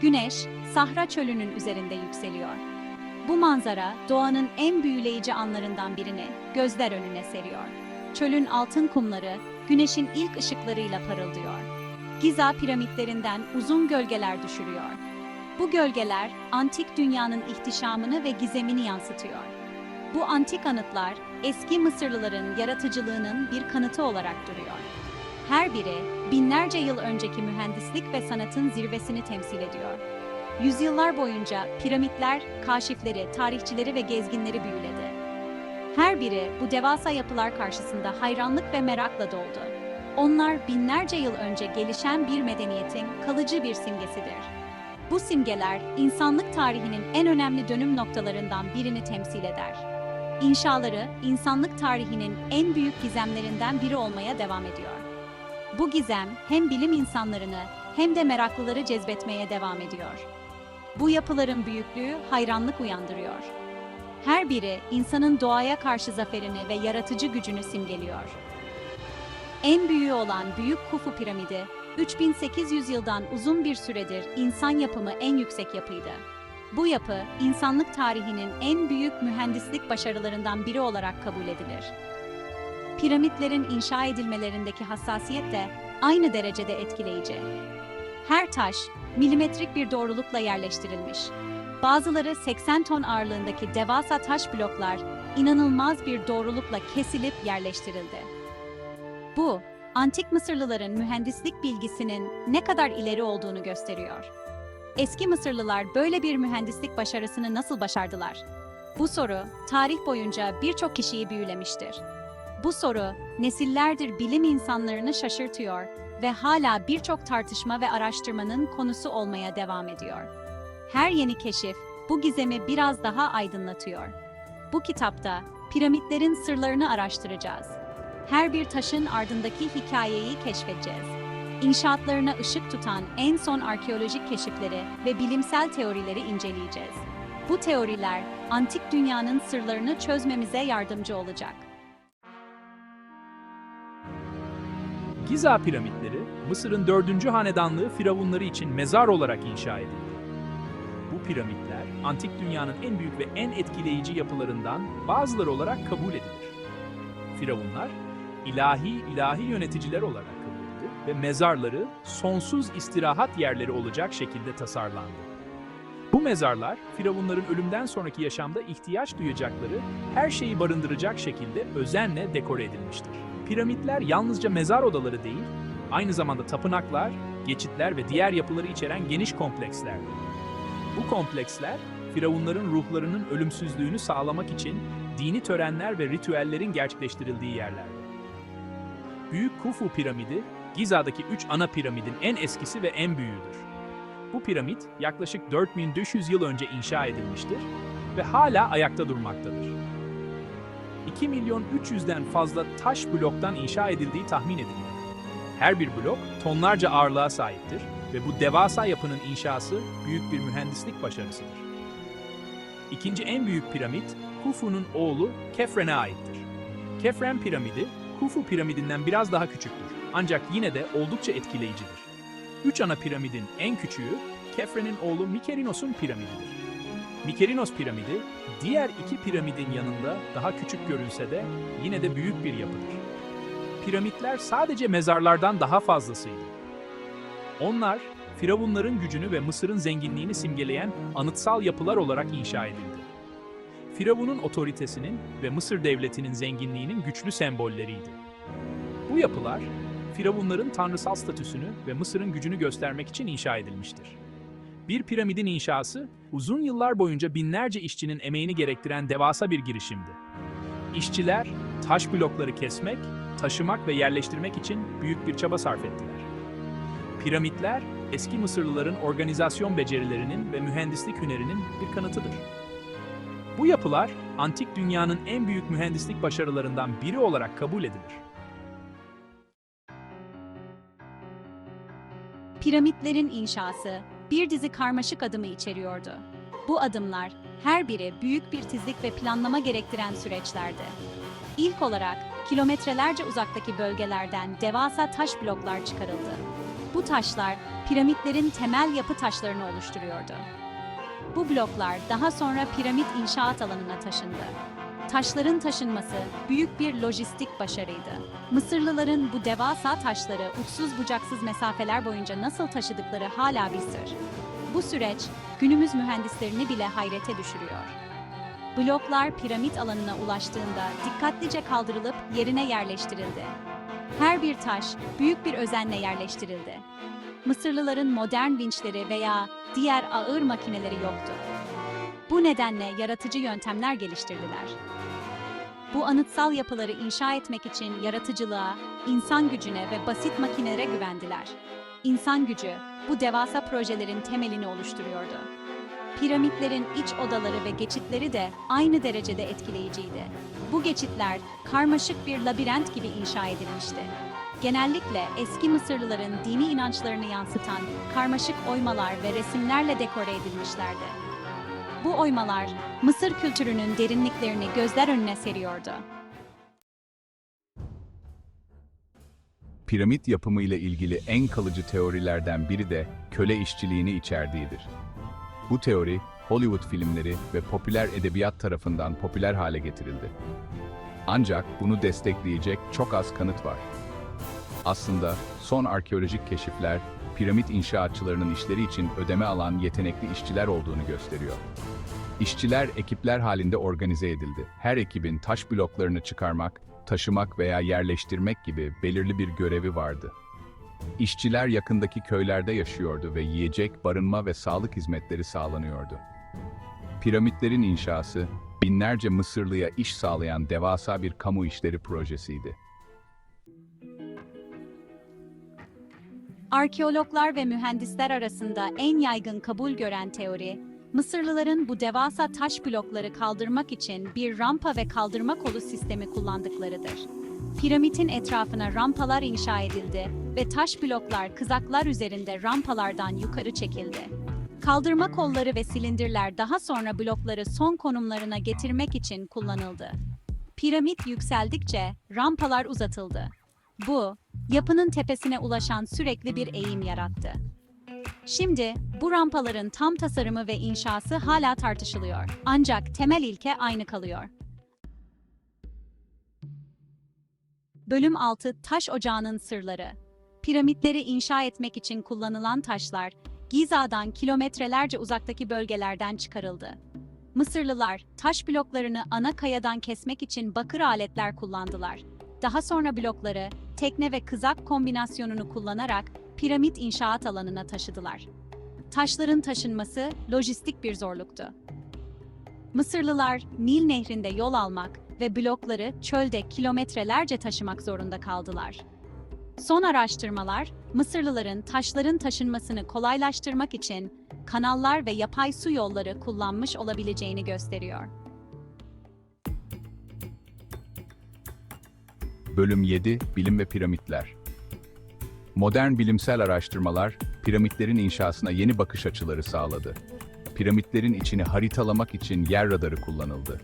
Güneş, Sahra çölünün üzerinde yükseliyor. Bu manzara doğanın en büyüleyici anlarından birini gözler önüne seriyor. Çölün altın kumları güneşin ilk ışıklarıyla parıldıyor. Giza piramitlerinden uzun gölgeler düşürüyor. Bu gölgeler antik dünyanın ihtişamını ve gizemini yansıtıyor. Bu antik anıtlar eski Mısırlıların yaratıcılığının bir kanıtı olarak duruyor. Her biri binlerce yıl önceki mühendislik ve sanatın zirvesini temsil ediyor. Yüzyıllar boyunca piramitler, kaşifleri, tarihçileri ve gezginleri büyüledi. Her biri bu devasa yapılar karşısında hayranlık ve merakla doldu. Onlar binlerce yıl önce gelişen bir medeniyetin kalıcı bir simgesidir. Bu simgeler insanlık tarihinin en önemli dönüm noktalarından birini temsil eder. İnşaları insanlık tarihinin en büyük gizemlerinden biri olmaya devam ediyor. Bu gizem hem bilim insanlarını hem de meraklıları cezbetmeye devam ediyor. Bu yapıların büyüklüğü hayranlık uyandırıyor. Her biri insanın doğaya karşı zaferini ve yaratıcı gücünü simgeliyor. En büyüğü olan Büyük Kufu Piramidi, 3800 yıldan uzun bir süredir insan yapımı en yüksek yapıydı. Bu yapı, insanlık tarihinin en büyük mühendislik başarılarından biri olarak kabul edilir. Piramitlerin inşa edilmelerindeki hassasiyet de aynı derecede etkileyici. Her taş, milimetrik bir doğrulukla yerleştirilmiş. Bazıları 80 ton ağırlığındaki devasa taş bloklar inanılmaz bir doğrulukla kesilip yerleştirildi. Bu, antik Mısırlıların mühendislik bilgisinin ne kadar ileri olduğunu gösteriyor. Eski Mısırlılar böyle bir mühendislik başarısını nasıl başardılar? Bu soru, tarih boyunca birçok kişiyi büyülemiştir. Bu soru, nesillerdir bilim insanlarını şaşırtıyor ve hala birçok tartışma ve araştırmanın konusu olmaya devam ediyor. Her yeni keşif bu gizemi biraz daha aydınlatıyor. Bu kitapta piramitlerin sırlarını araştıracağız. Her bir taşın ardındaki hikayeyi keşfedeceğiz. İnşaatlarına ışık tutan en son arkeolojik keşifleri ve bilimsel teorileri inceleyeceğiz. Bu teoriler antik dünyanın sırlarını çözmemize yardımcı olacak. Giza piramitleri, Mısır'ın 4. hanedanlığı firavunları için mezar olarak inşa edildi. Bu piramitler, antik dünyanın en büyük ve en etkileyici yapılarından bazıları olarak kabul edilir. Firavunlar, ilahi ilahi yöneticiler olarak kabul edildi ve mezarları sonsuz istirahat yerleri olacak şekilde tasarlandı. Bu mezarlar, firavunların ölümden sonraki yaşamda ihtiyaç duyacakları her şeyi barındıracak şekilde özenle dekore edilmiştir. Piramitler yalnızca mezar odaları değil, aynı zamanda tapınaklar, geçitler ve diğer yapıları içeren geniş komplekslerdi. Bu kompleksler, firavunların ruhlarının ölümsüzlüğünü sağlamak için dini törenler ve ritüellerin gerçekleştirildiği yerlerdi. Büyük Kufu piramidi, Giza'daki üç ana piramidin en eskisi ve en büyüğüdür. Bu piramit yaklaşık 4500 yıl önce inşa edilmiştir ve hala ayakta durmaktadır. 2 milyon 300'den fazla taş bloktan inşa edildiği tahmin ediliyor. Her bir blok tonlarca ağırlığa sahiptir ve bu devasa yapının inşası büyük bir mühendislik başarısıdır. İkinci en büyük piramit, Khufu'nun oğlu Kefren'e aittir. Kefren piramidi, Khufu piramidinden biraz daha küçüktür ancak yine de oldukça etkileyicidir. Üç ana piramidin en küçüğü, Kefren'in oğlu Mykerinos'un piramididir. Mykerinos piramidi, diğer iki piramidin yanında daha küçük görünse de yine de büyük bir yapıdır. Piramitler sadece mezarlardan daha fazlasıydı. Onlar, Firavunların gücünü ve Mısır'ın zenginliğini simgeleyen anıtsal yapılar olarak inşa edildi. Firavun'un otoritesinin ve Mısır devletinin zenginliğinin güçlü sembolleriydi. Bu yapılar, Firavunların tanrısal statüsünü ve Mısır'ın gücünü göstermek için inşa edilmiştir. Bir piramidin inşası, uzun yıllar boyunca binlerce işçinin emeğini gerektiren devasa bir girişimdi. İşçiler, taş blokları kesmek, taşımak ve yerleştirmek için büyük bir çaba sarf ettiler. Piramitler, eski Mısırlıların organizasyon becerilerinin ve mühendislik hünerinin bir kanıtıdır. Bu yapılar, antik dünyanın en büyük mühendislik başarılarından biri olarak kabul edilir. Piramitlerin inşası bir dizi karmaşık adımı içeriyordu. Bu adımlar her biri büyük bir tizlik ve planlama gerektiren süreçlerdi. İlk olarak kilometrelerce uzaktaki bölgelerden devasa taş bloklar çıkarıldı. Bu taşlar piramitlerin temel yapı taşlarını oluşturuyordu. Bu bloklar daha sonra piramit inşaat alanına taşındı. Taşların taşınması büyük bir lojistik başarıydı. Mısırlıların bu devasa taşları uçsuz bucaksız mesafeler boyunca nasıl taşıdıkları hala bir sır. Bu süreç günümüz mühendislerini bile hayrete düşürüyor. Bloklar piramit alanına ulaştığında dikkatlice kaldırılıp yerine yerleştirildi. Her bir taş büyük bir özenle yerleştirildi. Mısırlıların modern vinçleri veya diğer ağır makineleri yoktu. Bu nedenle yaratıcı yöntemler geliştirdiler. Bu anıtsal yapıları inşa etmek için yaratıcılığa, insan gücüne ve basit makinelere güvendiler. İnsan gücü bu devasa projelerin temelini oluşturuyordu. Piramitlerin iç odaları ve geçitleri de aynı derecede etkileyiciydi. Bu geçitler karmaşık bir labirent gibi inşa edilmişti. Genellikle eski Mısırlıların dini inançlarını yansıtan karmaşık oymalar ve resimlerle dekore edilmişlerdi. Bu oymalar Mısır kültürünün derinliklerini gözler önüne seriyordu. Piramit yapımı ile ilgili en kalıcı teorilerden biri de köle işçiliğini içerdiğidir. Bu teori, Hollywood filmleri ve popüler edebiyat tarafından popüler hale getirildi. Ancak bunu destekleyecek çok az kanıt var. Aslında son arkeolojik keşifler, piramit inşaatçılarının işleri için ödeme alan yetenekli işçiler olduğunu gösteriyor. İşçiler ekipler halinde organize edildi. Her ekibin taş bloklarını çıkarmak, taşımak veya yerleştirmek gibi belirli bir görevi vardı. İşçiler yakındaki köylerde yaşıyordu ve yiyecek, barınma ve sağlık hizmetleri sağlanıyordu. Piramitlerin inşası, binlerce Mısırlıya iş sağlayan devasa bir kamu işleri projesiydi. Arkeologlar ve mühendisler arasında en yaygın kabul gören teori, Mısırlıların bu devasa taş blokları kaldırmak için bir rampa ve kaldırma kolu sistemi kullandıklarıdır. Piramidin etrafına rampalar inşa edildi ve taş bloklar kızaklar üzerinde rampalardan yukarı çekildi. Kaldırma kolları ve silindirler daha sonra blokları son konumlarına getirmek için kullanıldı. Piramit yükseldikçe rampalar uzatıldı. Bu, yapının tepesine ulaşan sürekli bir eğim yarattı. Şimdi bu rampaların tam tasarımı ve inşası hala tartışılıyor. Ancak temel ilke aynı kalıyor. Bölüm 6 Taş Ocağı'nın Sırları Piramitleri inşa etmek için kullanılan taşlar, Giza'dan kilometrelerce uzaktaki bölgelerden çıkarıldı. Mısırlılar, taş bloklarını ana kayadan kesmek için bakır aletler kullandılar. Daha sonra blokları, tekne ve kızak kombinasyonunu kullanarak piramit inşaat alanına taşıdılar. Taşların taşınması lojistik bir zorluktu. Mısırlılar Nil Nehri'nde yol almak ve blokları çölde kilometrelerce taşımak zorunda kaldılar. Son araştırmalar, Mısırlıların taşların taşınmasını kolaylaştırmak için kanallar ve yapay su yolları kullanmış olabileceğini gösteriyor. Bölüm 7 Bilim ve Piramitler Modern bilimsel araştırmalar, piramitlerin inşasına yeni bakış açıları sağladı. Piramitlerin içini haritalamak için yer radarı kullanıldı.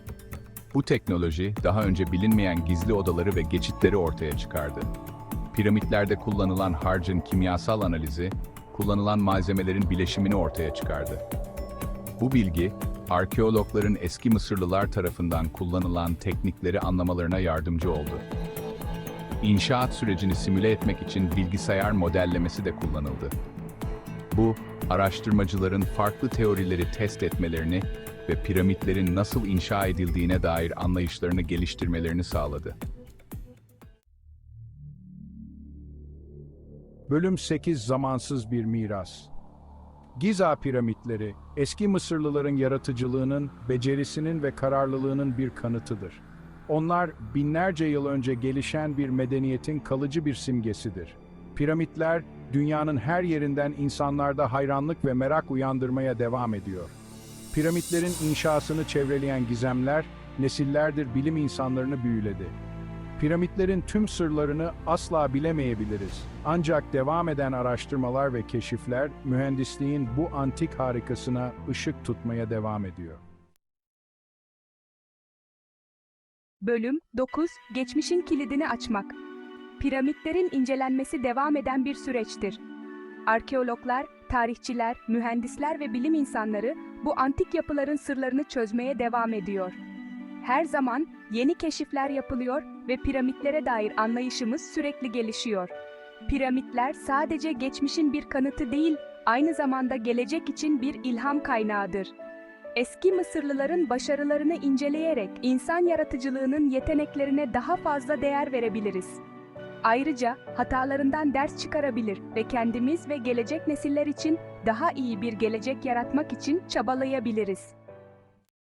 Bu teknoloji, daha önce bilinmeyen gizli odaları ve geçitleri ortaya çıkardı. Piramitlerde kullanılan harcın kimyasal analizi, kullanılan malzemelerin bileşimini ortaya çıkardı. Bu bilgi, arkeologların eski Mısırlılar tarafından kullanılan teknikleri anlamalarına yardımcı oldu. İnşaat sürecini simüle etmek için bilgisayar modellemesi de kullanıldı. Bu, araştırmacıların farklı teorileri test etmelerini ve piramitlerin nasıl inşa edildiğine dair anlayışlarını geliştirmelerini sağladı. Bölüm 8 Zamansız bir Miras Giza piramitleri, eski Mısırlıların yaratıcılığının, becerisinin ve kararlılığının bir kanıtıdır. Onlar binlerce yıl önce gelişen bir medeniyetin kalıcı bir simgesidir. Piramitler, dünyanın her yerinden insanlarda hayranlık ve merak uyandırmaya devam ediyor. Piramitlerin inşasını çevreleyen gizemler, nesillerdir bilim insanlarını büyüledi. Piramitlerin tüm sırlarını asla bilemeyebiliriz. Ancak devam eden araştırmalar ve keşifler mühendisliğin bu antik harikasına ışık tutmaya devam ediyor. Bölüm 9 Geçmişin kilidini açmak. Piramitlerin incelenmesi devam eden bir süreçtir. Arkeologlar, tarihçiler, mühendisler ve bilim insanları bu antik yapıların sırlarını çözmeye devam ediyor. Her zaman yeni keşifler yapılıyor ve piramitlere dair anlayışımız sürekli gelişiyor. Piramitler sadece geçmişin bir kanıtı değil, aynı zamanda gelecek için bir ilham kaynağıdır. Eski Mısırlıların başarılarını inceleyerek insan yaratıcılığının yeteneklerine daha fazla değer verebiliriz. Ayrıca hatalarından ders çıkarabilir ve kendimiz ve gelecek nesiller için daha iyi bir gelecek yaratmak için çabalayabiliriz.